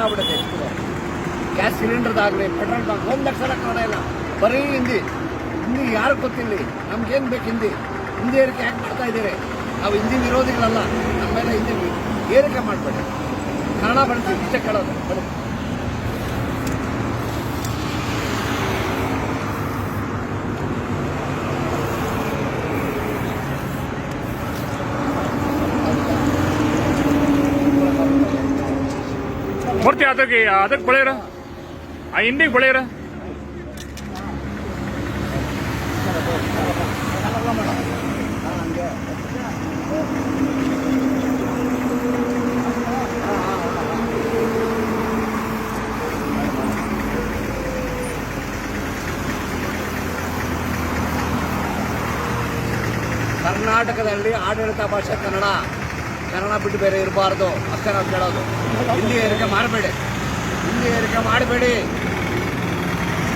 ಹೆಚ್ಚು ಗ್ಯಾಸ್ ಸಿಲಿಂಡರ್ದಾಗಲಿ ಪೆಟ್ರೋಲ್ದಾಗಲಿ ಒಂದು ಲಕ್ಷ ಕನ್ನಡ ಇಲ್ಲ. ಬರೀ ಹಿಂದಿ. ಹಿಂದಿ ಯಾರು ಗೊತ್ತಿಲ್ಲ? ನಮ್ಗೇನು ಬೇಕು ಹಿಂದಿ? ಹಿಂದಿ ಏರಿಕೆ ಯಾಕೆ ಮಾಡ್ತಾ ಇದ್ದೀರಿ? ನಾವು ಹಿಂದಿ ವಿರೋಧಿಗಳಲ್ಲ. ನಮ್ಮ ಮೇಲೆ ಹಿಂದಿ ಏರಿಕೆ ಮಾಡಬೇಡಿ. ಕನ್ನಡ ಬಳಸಿ ಇಷ್ಟೇ ಕೇಳೋದು. ಬಳಸಿ ಮೂರ್ತಿ ಅದಕ್ಕೆ ಅದಕ್ಕೆ ಬಳೆಯರ. ಆ ಹಿಂದಿಗೆ ಬಳೆಯರ. ಕರ್ನಾಟಕದಲ್ಲಿ ಆಡಳಿತ ಭಾಷೆ ಕನ್ನಡ. ಕನ್ನಡ ಬಿಟ್ಟು ಬೇರೆ ಇರಬಾರ್ದು. ಅಷ್ಟೇ ನಾವು ಕೇಳೋದು. ಹಿಂದಿ ಏರಿಕೆ ಮಾಡಬೇಡಿ. ಹಿಂದಿ ಏರಿಕೆ ಮಾಡಬೇಡಿ.